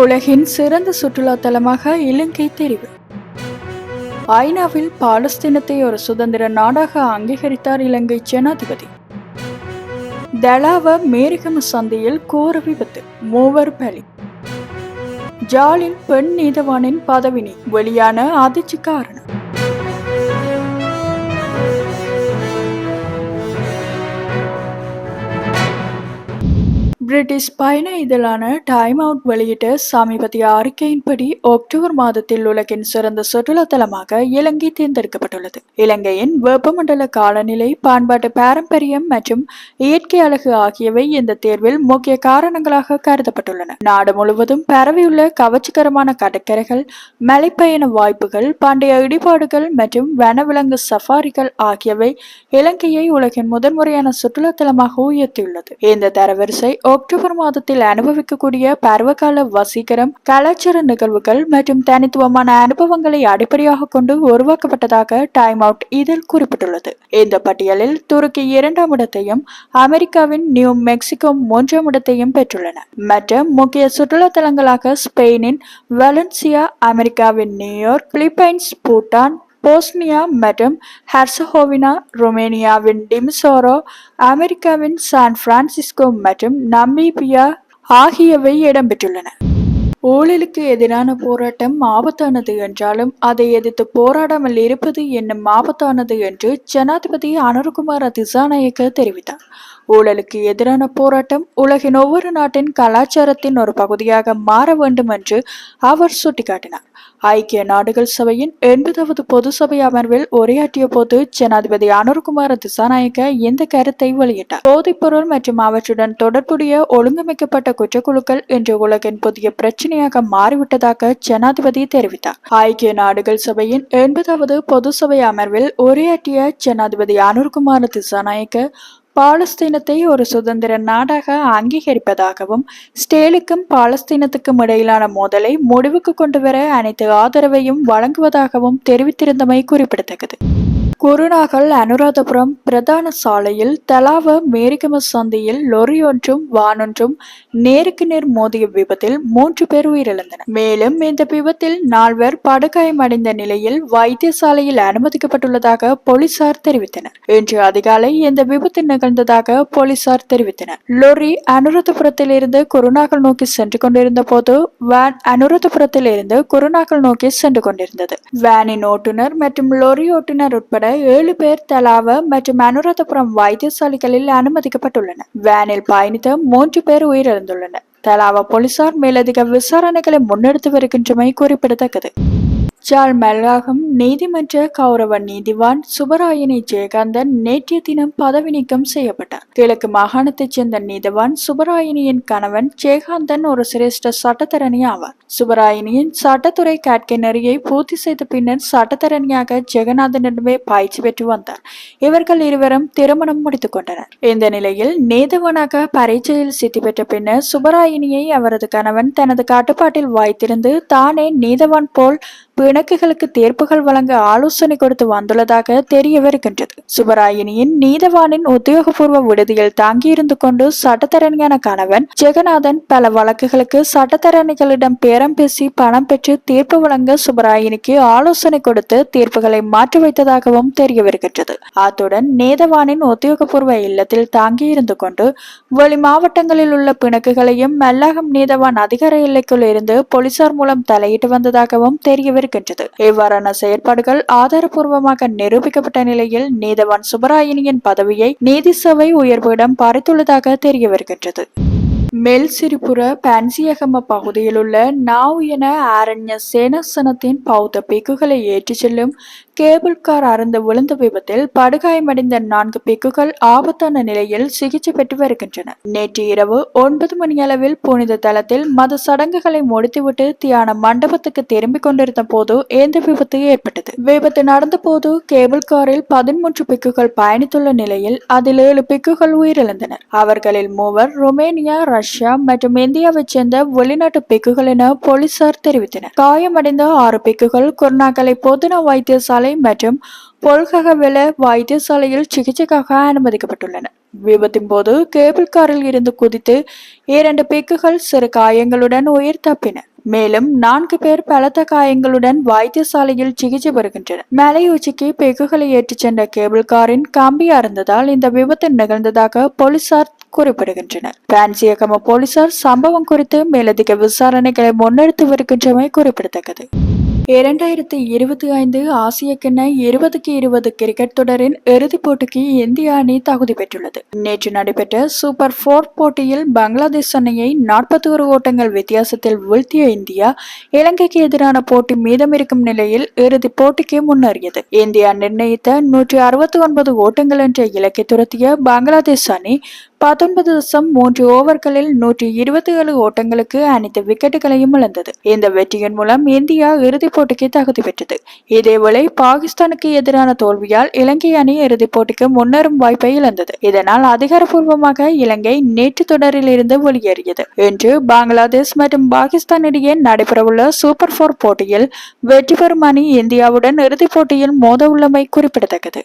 உலகின் சிறந்த சுற்றுலாத்தலமாக இலங்கை தெரிவு. ஐநாவில் பாலஸ்தீனத்தை ஒரு சுதந்திர நாடாக அங்கீகரித்தார் இலங்கை ஜனாதிபதி. தலாவ மேரிகம சந்தையில் கோர விபத்து மூவர் பலி. ஜாலின் பெண் நீதவானின் பதவினி வெளியான அதிர்ச்சி காரணம். பிரிட்டிஷ் பயண இதழான டைம் அவுட் வெளியிட்ட சமீபத்திய அறிக்கையின்படி அக்டோபர் மாதத்தில் உலகின் சிறந்த சுற்றுலாத்தலமாக இலங்கை தேர்ந்தெடுக்கப்பட்டுள்ளது. இலங்கையின் வெப்பமண்டல காலநிலை பண்பாட்டு பாரம்பரியம் மற்றும் இயற்கை அழகு ஆகியவை இந்த தேர்வில் முக்கிய காரணங்களாக கருதப்பட்டுள்ளன. நாடு முழுவதும் பரவியுள்ள கவர்ச்சிகரமான கடற்கரைகள் மலைப்பயண வாய்ப்புகள் பண்டைய இடிபாடுகள் மற்றும் வனவிலங்கு சஃபாரிகள் ஆகியவை இலங்கையை உலகின் முதன்முறையான சுற்றுலாத்தலமாக உயர்த்தியுள்ளது. இந்த தரவரிசை அக்டோபர் மாதத்தில் அனுபவிக்கக்கூடிய பருவகால வசீகரம் கலாச்சார நிகழ்வுகள் மற்றும் தனித்துவமான அனுபவங்களை அடிப்படையாக கொண்டு உருவாக்கப்பட்டதாக டைம் அவுட் இதில் குறிப்பிட்டுள்ளது. இந்த பட்டியலில் துருக்கி இரண்டாம் இடத்தையும் அமெரிக்காவின் நியூ மெக்சிகோ மூன்றாம் இடத்தையும் பெற்றுள்ளன. மற்ற முக்கிய சுற்றுலா தலங்களாக ஸ்பெயினின் வலன்சியா அமெரிக்காவின் நியூயார்க் பிலிப்பைன்ஸ் பூட்டான் போஸ்னியா மற்றும் ஹெர்சஹோவினா ருமேனியாவின் டிமிசோரோ அமெரிக்காவின் சான் பிரான்சிஸ்கோ மற்றும் நமீபியா ஆகியவை இடம்பெற்றுள்ளன. ஊழலுக்கு எதிரான போராட்டம் ஆபத்தானது என்றாலும் அதை எதிர்த்து போராடாமல் இருப்பது என்னும் ஆபத்தானது என்று ஜனாதிபதி அனுர்குமார் திசாநாயக்க தெரிவித்தார். ஊழலுக்கு எதிரான போராட்டம் உலகின் ஒவ்வொரு நாட்டின் கலாச்சாரத்தின் ஒரு பகுதியாக மாற வேண்டும் என்று அவர் சுட்டிக்காட்டினார். ஐக்கிய நாடுகள் சபையின் எண்பதாவது பொது சபை அமர்வில் உரையாற்றிய போது ஜனாதிபதி அனுர்குமார் திசாநாயக்க இந்த கருத்தை வெளியிட்டார். போதைப்பொருள் மற்றும் அவற்றுடன் தொடர்புடைய ஒழுங்கமைக்கப்பட்ட குற்றக்குழுக்கள் இன்று உலகின் புதிய பிரச்சனையாக மாறிவிட்டதாக ஜனாதிபதி தெரிவித்தார். ஐக்கிய நாடுகள் சபையின் எண்பதாவது பொது சபை அமர்வில் உரையாற்றிய ஜனாதிபதி அனுர்குமார் திசாநாயக்க பாலஸ்தீனத்தை ஒரு சுதந்திர நாடாக அங்கீகரிப்பதாகவும் ஸ்டேலுக்கும் பாலஸ்தீனத்துக்கும் இடையிலான மோதலை முடிவுக்கு கொண்டு வர அனைத்து ஆதரவையும் வழங்குவதாகவும் தெரிவித்திருந்தமை குறிப்பிடத்தக்கது. குருநாகல் அனுராதபுரம் பிரதான சாலையில் தலாவ மேரிகம சந்தையில் லொரி ஒன்றும் வானொன்றும் நேருக்கு நேர் மோதிய விபத்தில் மூன்று பேர் உயிரிழந்தனர். மேலும் இந்த விபத்தில் நால்வர் படுகாயமடைந்த நிலையில் வைத்தியசாலையில் அனுமதிக்கப்பட்டுள்ளதாக போலீசார் தெரிவித்தனர். இன்று அதிகாலை இந்த விபத்து நிகழ்ந்ததாக போலீசார் தெரிவித்தனர். லொரி அனுராதபுரத்தில் இருந்து குருநாகல் நோக்கி சென்று கொண்டிருந்த போது வேன் அனுராதபுரத்தில் இருந்து குருநாகல் நோக்கி சென்று கொண்டிருந்தது. வேனின் ஓட்டுநர் மற்றும் லொரி ஓட்டுநர் உட்பட ஏழு பேர் தலாவ மற்றும் அனுராதபுரம் வைத்தியசாலைகளில் அனுமதிக்கப்பட்டுள்ளனர் வேனில் பயணித்த மூன்று பேர் உயிரிழந்துள்ளனர். தலாவ போலீசார் மேலதிக விசாரணைகளை முன்னெடுத்து வருகின்றமை குறிப்பிடத்தக்கது. ஜாழ் மல்லாகம் நீதிமன்ற கௌரவ நீதிவான் சுபராயணி ஜெயகாந்தன் நேற்றைய தினம் பதவி நீக்கம் செய்யப்பட்டார். கிழக்கு மாகாணத்தைச் சேர்ந்த நீதிவான் சுபராயணியின் கணவன் ஜெயகாந்தன் ஒரு சிரேஷ்ட சட்டத்தரணி ஆவார். சுபராயணியின் சட்டத்துறை கேட்கை நெறியை பூர்த்தி செய்த பின்னர் சட்டத்தரணியாக ஜெகநாதனிடமே பயிற்சி பெற்று வந்தார். இவர்கள் இருவரும் திருமணம் முடித்துக் கொண்டனர். இந்த நிலையில் நீதிவானாக பரீட்சையில் சித்தி பெற்ற பின்னர் சுபராயினியை அவரது கணவன் தனது கட்டுப்பாட்டில் வாய்த்திருந்து தானே நீதவான் போல் பிணக்குகளுக்கு தீர்ப்புகள் வழங்க ஆலோசனை கொடுத்து வந்துள்ளதாக தெரியவிருக்கின்றது சுபராயினியின் நீதவானின் உத்தியோகபூர்வ விடுதியில் தங்கியிருந்து கொண்டு சட்டத்தரணியான கணவன் ஜெகநாதன் பல வழக்குகளுக்கு சட்டத்தரணிகளிடம் பேரம் பேசி பணம் பெற்று தீர்ப்பு வழங்க சுபராயினிக்கு ஆலோசனை கொடுத்து தீர்ப்புகளை மாற்றி வைத்ததாகவும் தெரியவிருக்கின்றது அத்துடன் நீதவானின் உத்தியோகபூர்வ இல்லத்தில் தங்கியிருந்து கொண்டு வெளி மாவட்டங்களில் உள்ள பிணக்குகளையும் மெல்லகம் நீதவான் அதிகார எல்லைக்குள் இருந்து போலீசார் மூலம் தலையிட்டு வந்ததாகவும் தெரியவிருக்கிறது வருகின்றது இவ்வாறான செயற்பாடுகள் ஆதாரபூர்வமாக நிரூபிக்கப்பட்ட நிலையில் நீதவான் சுப்பராயனியின் பதவியை நீதி சபை உயர்விடம் பறித்துள்ளதாக தெரிய வருகின்றது மெல்சிரிபுர பன்சியகம பகுதியில் உள்ள நாவ் என ஆரண்ய சேனசனத்தின் பௌத்த பிக்குகளை ஏற்றிச் செல்லும் கேபிள் கார் அறந்து விழுந்த விபத்தில் படுகாயமடைந்த நான்கு பிக்குகள் ஆபத்தான நிலையில் சிகிச்சை பெற்று வருகின்றன. நேற்று இரவு ஒன்பது மணி அளவில் புனித தளத்தில் மத சடங்குகளை முடித்துவிட்டு தியான மண்டபத்துக்கு திரும்பிக் கொண்டிருந்த போது இந்த விபத்து ஏற்பட்டது. விபத்து நடந்த போது கேபிள் காரில் பதிமூன்று பிக்குகள் பயணித்துள்ள நிலையில் அதில் ஏழு பிக்குகள் உயிரிழந்தனர். அவர்களில் மூவர் ருமேனியா ரஷ்யா மற்றும் இந்தியாவைச் சேர்ந்த வெளிநாட்டு பெக்குகள் என போலீசார் தெரிவித்தனர். காயமடைந்த ஆறு பெக்குகள் குருநாகலை பொதுன வைத்தியசாலை மற்றும் பொல்ககவெல வைத்தியசாலையில் சிகிச்சைக்காக அனுமதிக்கப்பட்டுள்ளன. விபத்தின் போது கேபிள் காரில் இருந்து குதித்து இரண்டு பெக்குகள் சிறு காயங்களுடன் உயிர் தப்பின. மேலும் நான்கு பேர் பலத்த காயங்களுடன் வைத்தியசாலையில் சிகிச்சை பெறுகின்றனர். மலையுச்சிக்கு பெக்குகளை ஏற்றிச் சென்ற கேபிள் காரின் கம்பி அறந்ததால் இந்த விபத்து நிகழ்ந்ததாக போலீசார் குறிப்பிடுகின்றனர். பிரான்சியகம போலீசார் சம்பவம் குறித்து மேலதிக விசாரணைகளை முன்னெடுத்து வருகின்றமை குறிப்பிடத்தக்கது. இரண்டாயிரத்தி இருபத்தி ஐந்து ஆசிய கிண்ண இருபதுக்கு இருபது கிரிக்கெட் தொடரின் இறுதிப் போட்டிக்கு இந்திய அணி தகுதி பெற்றுள்ளது. நேற்று நடைபெற்ற சூப்பர் போர் போட்டியில் பங்களாதேஷ் அணியை நாற்பத்தி ஒரு ஓட்டங்கள் வித்தியாசத்தில் வீழ்த்திய இந்தியா இலங்கைக்கு எதிரான போட்டி மீதமிருக்கும் நிலையில் இறுதிப் போட்டிக்கு முன்னேறியது. இந்தியா நிர்ணயித்த நூற்றி அறுபத்தி ஒன்பது ஓட்டங்கள் என்ற இலக்கை துரத்திய பங்களாதேஷ் அணி பத்தொன்பது தசம் மூன்று ஓவர்களில் நூற்றி இருபத்தி ஏழு ஓட்டங்களுக்கு அனைத்து விக்கெட்டுகளையும் இழந்தது இந்த வெற்றியின் மூலம் இந்தியா இறுதிப் போட்டிக்கு தகுதி பெற்றது இதேவேளை பாகிஸ்தானுக்கு எதிரான தோல்வியால் இலங்கை அணி இறுதிப் போட்டிக்கு முன்னேறும் வாய்ப்பை இழந்தது இதனால் அதிகாரப்பூர்வமாக இலங்கை நேற்று தொடரில் இருந்து வெளியேறியது இன்று பங்களாதேஷ் மற்றும் பாகிஸ்தான் இடையே நடைபெறவுள்ள சூப்பர் போர் போட்டியில் வெற்றி பெறும் அணி இந்தியாவுடன் இறுதிப் போட்டியில் மோத உள்ளமை குறிப்பிடத்தக்கது